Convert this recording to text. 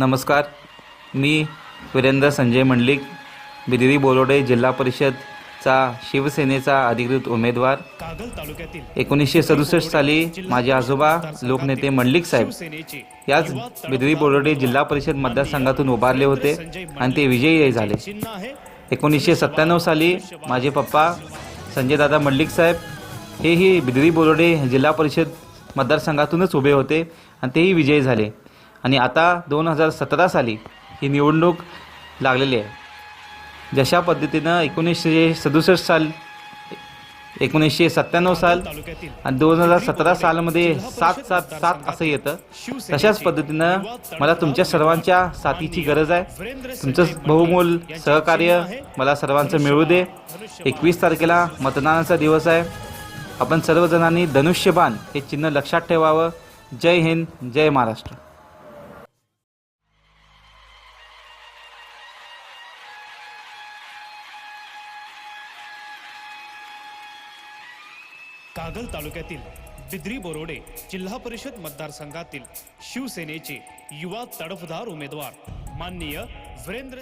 नमस्कार. मी वीरेंद्र संजय मंडलिक बिदिरी बोलोडे जिल्हा परिषदचा शिवसेनेचा अधिकृत उमेदवार. एकोणीसशे सदुसष्ट साली माझे आजोबा लोकनेते मंडलिक साहेब याच बिदरी बोलोडे जिल्हा परिषद मतदारसंघातून उभारले होते आणि ते विजयी झाले. एकोणीसशे सत्त्याण्णव साली माझे पप्पा संजयदादा मंडलिक साहेब हेही बिदिरी बोलोडे जिल्हा परिषद मतदारसंघातूनच उभे होते आणि तेही विजयी झाले. आणि आता दोन हजार सतरा साली ही निवडणूक लागलेली आहे. जशा पद्धतीनं एकोणीसशे सदुसष्ट साल एकोणीसशे सत्त्याण्णव साल आणि दोन हजार सतरा सालमध्ये सात सात सात असं येतं तशाच पद्धतीनं मला तुमच्या सर्वांच्या साथीची गरज आहे. तुमचं बहुमोल सहकार्य मला सर्वांचं मिळू दे. एकवीस तारखेला मतदानाचा दिवस आहे. आपण सर्वजणांनी धनुष्यबाण हे चिन्ह लक्षात ठेवावं. जय हिंद जय महाराष्ट्र. कागल तालुक्यातील बिद्री बोरोडे जिल्हा परिषद मतदारसंघातील शिवसेनेचे युवा तडफदार उमेदवार. माननीय वीरेंद्र